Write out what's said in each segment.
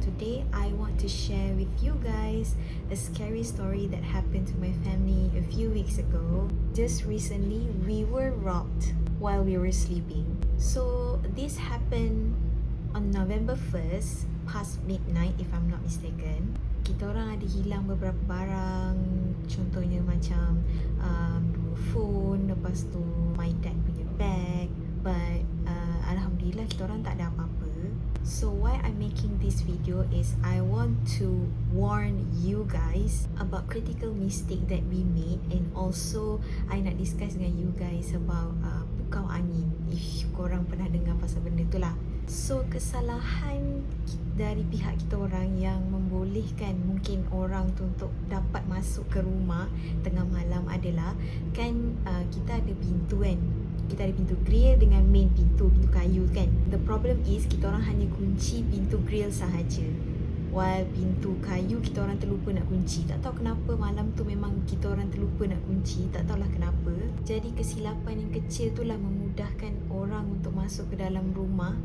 today I want to share with you guys a scary story that happened to my family a few weeks ago. Just recently, we were robbed while we were sleeping. So, this happened on November 1st, past midnight if I'm not mistaken. Kita orang ada hilang beberapa barang Contohnya macam um, phone Lepas tu my dad punya bag But uh, Alhamdulillah kita orang tak ada apa-apa So why I'm making this video is I want to warn you guys about critical mistake that we made and also I nak discuss dengan you guys about uh, pukau angin. If korang pernah dengar pasal benda tu lah. So kesalahan dari pihak kita orang yang membolehkan mungkin orang tu untuk dapat masuk ke rumah tengah malam adalah kan uh, kita ada pintu kan? Kita ada pintu grill dengan main pintu pintu kayu kan? The problem is kita orang hanya kunci pintu grill sahaja. While pintu kayu kita orang terlupa nak kunci. Tak tahu kenapa malam tu memang kita orang terlupa nak kunci. Tak tahulah kenapa. Jadi kesilapan yang kecil tu lah memudahkan orang untuk masuk ke dalam rumah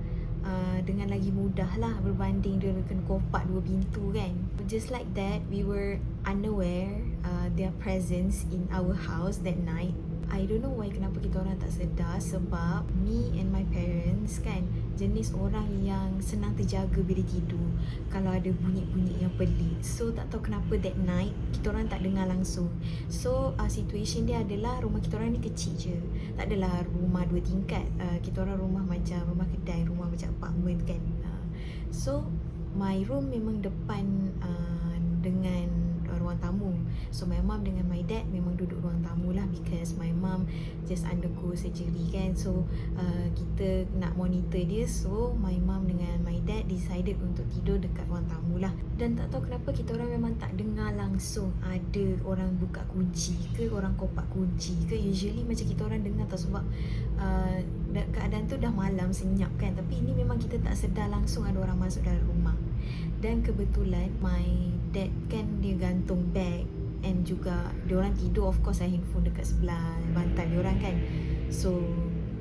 Uh, dengan lagi mudah lah berbanding dia kena kopak dua pintu kan. Just like that we were unaware uh, their presence in our house that night. I don't know why kenapa kita orang tak sedar sebab me and my parents kan jenis orang yang senang terjaga bila tidur kalau ada bunyi-bunyi yang pelik. So tak tahu kenapa that night kita orang tak dengar langsung. So uh, situation dia adalah rumah kita orang ni kecil je. Tak adalah rumah dua tingkat. Uh, kita orang rumah macam rumah kedai rumah apartment kan. Uh, so my room memang depan uh, dengan ruang tamu. So my mom dengan my dad memang duduk ruang tamu lah Because my mom just undergo surgery kan. So uh, kita nak monitor dia. So my mom dengan my dad decided untuk tidur dekat ruang tamu lah. Dan tak tahu kenapa kita orang memang tak dengar langsung Ada orang buka kunci ke Orang kopak kunci ke. Usually macam kita orang dengar tau sebab uh, Keadaan tu dah malam senyap kan. Tapi ini memang kita tak sedar langsung ada orang masuk dalam rumah dan kebetulan my dad kan dia gantung bag and juga dia orang tidur of course handphone dekat sebelah bantal dia orang kan. So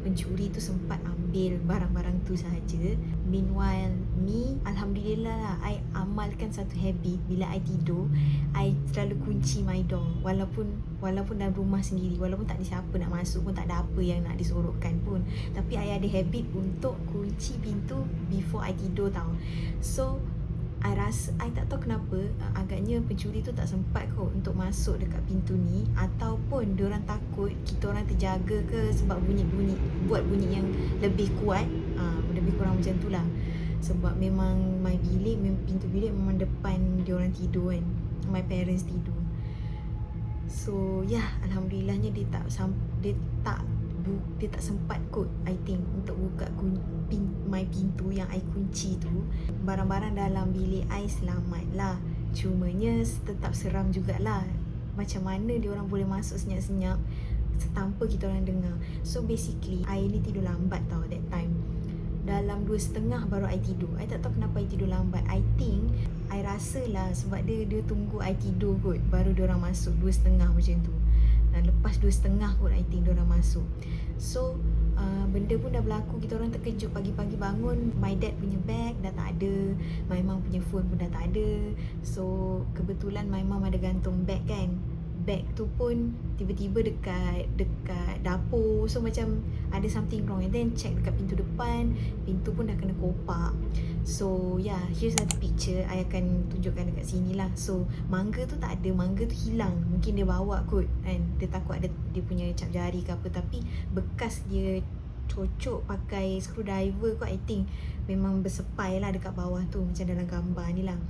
pencuri tu sempat ambil barang-barang tu sahaja. Meanwhile me alhamdulillah lah I amalkan satu habit. Bila I tidur I selalu kunci my door. Walaupun walaupun dalam rumah sendiri walaupun tak ada siapa nak masuk pun tak ada apa yang nak disorokkan pun. Tapi I ada habit untuk kunci pintu before I tidur tau. So I rasa I tak tahu kenapa uh, agaknya pencuri tu tak sempat kot untuk masuk dekat pintu ni. Ataupun dia orang takut kita orang terjaga ke sebab bunyi-bunyi buat bunyi yang lebih kuat. Uh, lebih kurang macam tu lah. Sebab memang my bilik pintu bilik memang depan orang tidur kan. My parents tidur. So yeah alhamdulillahnya dia tak dia tak dia tak sempat kot I think untuk buka kun, pin, my pintu yang I kunci tu. Barang-barang dalam bilik I selamat lah. Cumanya tetap seram jugalah. Macam mana dia orang boleh masuk senyap-senyap tanpa kita orang dengar. So basically I ni tidur lambat tau that time. Dalam dua setengah baru I tidur. I tak tahu kenapa I tidur lambat. I think I rasa lah sebab dia dia tunggu I tidur kot Baru dia orang masuk. Dua setengah macam tu dan lepas dua setengah pun I think orang masuk. So uh, benda pun dah berlaku. Kita orang terkejut. Pagi-pagi bangun My dad punya bag dah tak ada. My mom punya phone pun dah tak ada. So kebetulan my mom ada gantung bag kan? Bag tu pun tiba-tiba dekat dekat dapur. So macam ada something wrong. And then check dekat pintu depan. Pintu pun dah kena kopak so yeah here's a picture. I akan tunjukkan dekat sini lah. So mangga tu tak ada. Mangga tu hilang. Mungkin dia bawa kot kan? Dia takut ada dia punya cap jari ke apa. Tapi bekas dia cocok pakai screwdriver kot I think. Memang bersepai lah dekat bawah tu. Macam dalam gambar ni lah.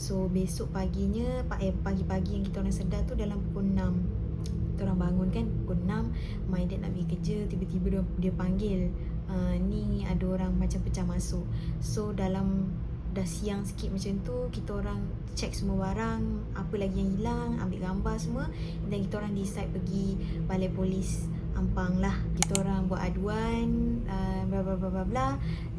So besok paginya eh, Pagi-pagi yang kita orang sedar tu Dalam pukul 6 Kita orang bangun kan Pukul 6 My dad nak pergi kerja. Tiba-tiba dia, dia panggil uh, Ni ada orang macam pecah masuk. So dalam Dah siang sikit macam tu Kita orang check semua barang Apa lagi yang hilang Ambil gambar semua. Dan kita orang decide pergi Balai polis Ampang lah. Kita orang buat aduan uh, Bla bla bla bla bla.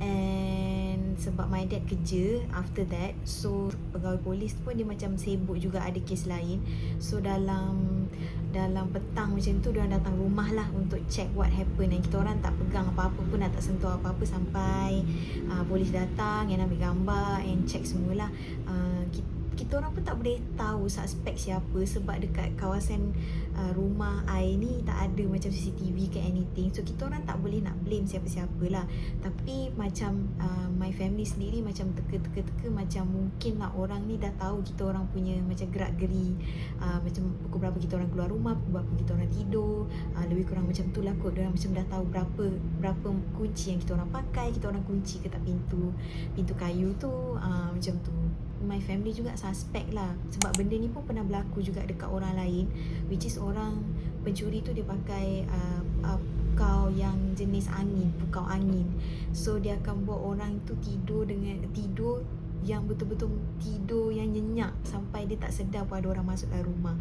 And sebab my dad kerja after that. So pegawai polis pun dia macam sibuk juga ada kes lain. So dalam dalam petang macam tu dia datang rumah lah untuk check what happen dan kita orang tak pegang apa-apa pun tak sentuh apa-apa sampai uh, polis datang yang ambil gambar and check semualah uh, kita, kita orang pun tak boleh tahu suspek siapa sebab dekat kawasan uh, rumah I ni tak ada macam CCTV ke anything. So kita orang tak boleh nak blame siapa-siapa lah. Tapi macam uh, my family sendiri macam teka-teka-teka macam mungkin lah orang ni dah tahu kita orang punya macam gerak geri uh, macam pukul berapa kita orang keluar rumah pukul berapa kita orang tidur uh, lebih kurang macam tu lah kot. Dia macam dah tahu berapa berapa kunci yang kita orang pakai kita orang kunci ke tak pintu pintu kayu tu uh, macam tu. My family juga suspect lah. Sebab benda ni pun pernah berlaku juga dekat orang lain. Which is orang pencuri tu dia pakai uh, uh, pukau yang jenis angin pukau angin. So dia akan buat orang tu tidur dengan tidur yang betul-betul tidur yang nyenyak sampai dia tak sedar pun ada orang masuk dalam rumah.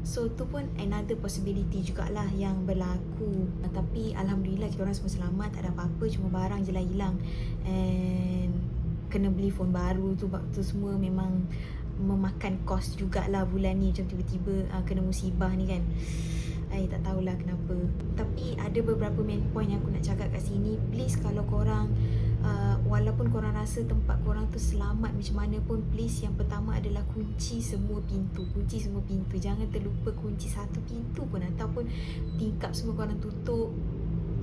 So tu pun another possibility jugalah yang berlaku. Tapi Alhamdulillah kita orang semua selamat Tak ada apa-apa cuma barang je lah hilang. And kena beli phone baru tu waktu semua memang memakan kos jugalah bulan ni. Macam tiba-tiba uh, kena musibah ni kan. I tak tahulah kenapa. Tapi ada beberapa main point yang aku nak cakap kat sini. Please kalau korang uh, Walaupun korang rasa tempat korang tu selamat macam mana pun Please yang pertama adalah kunci semua pintu. Kunci semua pintu. Jangan terlupa kunci satu pintu pun Ataupun tingkap semua korang tutup.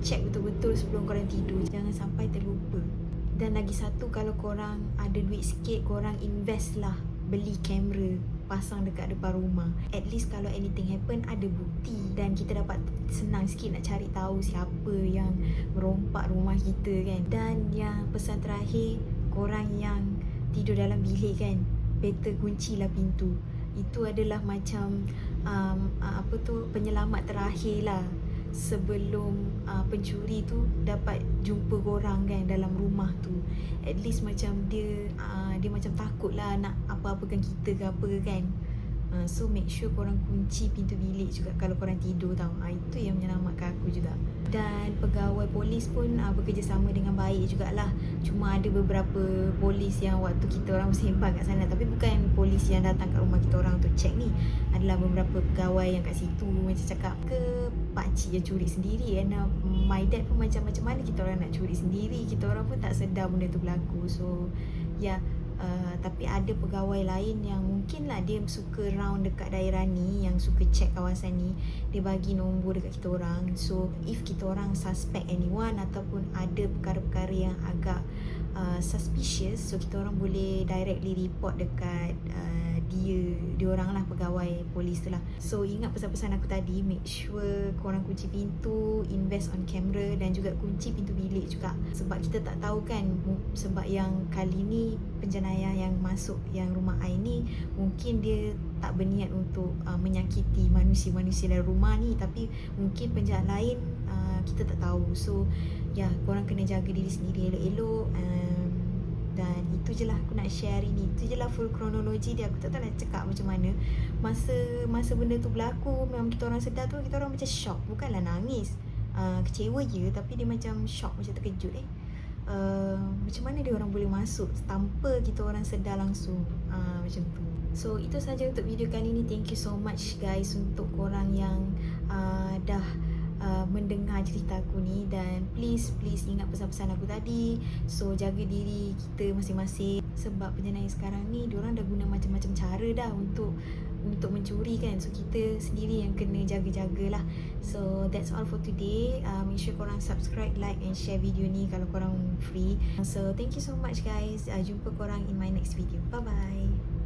Check betul-betul sebelum korang tidur. Jangan sampai terlupa. Dan lagi satu kalau korang ada duit sikit korang invest lah beli kamera pasang dekat depan rumah. At least kalau anything happen ada bukti dan kita dapat senang sikit nak cari tahu siapa yang merompak rumah kita kan. Dan yang pesan terakhir korang yang tidur dalam bilik kan better kuncilah pintu. Itu adalah macam um, apa tu penyelamat terakhir lah sebelum uh, pencuri tu dapat jumpa korang kan dalam rumah tu. At least macam dia uh, dia macam takut lah nak apa-apakan kita ke apa kan. Uh, so make sure korang kunci pintu bilik juga kalau korang tidur tau. Uh, itu yang menyelamatkan aku juga. Dan pegawai polis pun uh, bekerjasama dengan baik jugalah. Cuma ada beberapa polis yang waktu kita orang bersembang kat sana. Tapi bukan polis yang datang kat rumah kita orang untuk check ni. Adalah beberapa pegawai yang kat situ macam cakap ke pakcik yang curi sendiri. And uh, my dad pun macam macam mana kita orang nak curi sendiri? Kita orang pun tak sedar benda tu berlaku. So ya yeah, Uh, tapi ada pegawai lain yang mungkin lah dia suka round dekat daerah ni yang suka check kawasan ni. Dia bagi nombor dekat kita orang. So if kita orang suspect anyone ataupun ada perkara-perkara yang agak uh, suspicious so kita orang boleh directly report dekat uh, dia dia orang lah pegawai polis tu lah. So ingat pesan-pesan aku tadi make sure korang kunci pintu invest on camera dan juga kunci pintu bilik juga. Sebab kita tak tahu kan sebab yang kali ni penjenayah yang masuk yang rumah I ni mungkin dia tak berniat untuk uh, menyakiti manusia-manusia dalam rumah ni. Tapi mungkin penjahat lain uh, kita tak tahu. So ya yeah, korang kena jaga diri sendiri elok-elok um, dan itu je lah aku nak share hari ni. Itu je lah full kronologi dia. Aku tak tahu nak cakap macam mana. Masa masa benda tu berlaku memang kita orang sedar tu kita orang macam shock. Bukanlah nangis. Uh, kecewa je tapi dia macam shock macam terkejut eh. Uh, macam mana dia orang boleh masuk tanpa kita orang sedar langsung? Uh, macam tu. So itu saja untuk video kali ni. Thank you so much guys untuk korang yang uh, dah uh, mendengar cerita aku ni dan please please ingat pesan-pesan aku tadi. So jaga diri kita masing-masing. Sebab penjenayah sekarang ni diorang dah guna macam-macam cara dah untuk untuk mencuri kan. So kita sendiri yang kena jaga-jagalah so that's all for today. Uh, make sure korang subscribe like and share video ni kalau korang free. So thank you so much guys. Uh, jumpa korang in my next video. Bye bye